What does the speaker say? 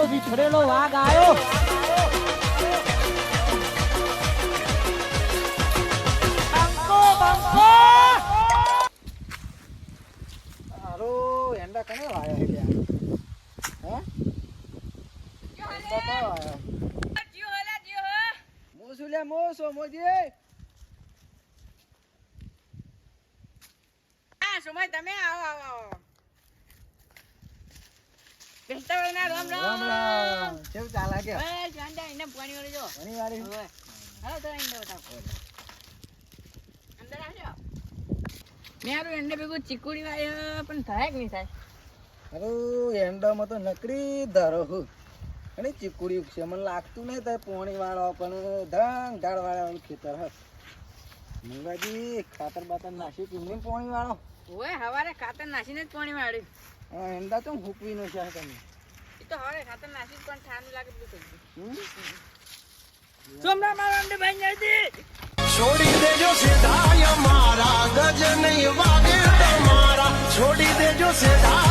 મારો વિછડેલો વાઘ આવ્યો. બંકો બંકો! હારો એંડા કને વાયા? હું? શું લ્યા, હું શું, મોજી? રામ રામ. કેવું ચાલે કે? ઘણી વારી. મેરું એને ભેગું ચીકુડી વાળ્યો પણ થાય કે નહીં થાય હારું, એંડામાં તો નકરી ધરો હું. અને ચીકુડી છે મને લાગતું નહીં થાય પોણી વાળો પણ ધંગ ઢાળ વાળા ખેતર હે મંગાજી ખાતર બાતર નાસી કેમની પોણી વાળો ઓય હવારે ખાતર નાસીને જ પોણી વાળ્યું એંડા તો હુકવીનો છે તમે. એ તો હવે ખાતર નાસી પણ ઠાન લાગે બધું કરી સોમરા મારા અંડે ભાઈ જલ્દી છોડી દેજો સીધા અમારા ગજ નહીં વાગે તમારા. છોડી દેજો સીધા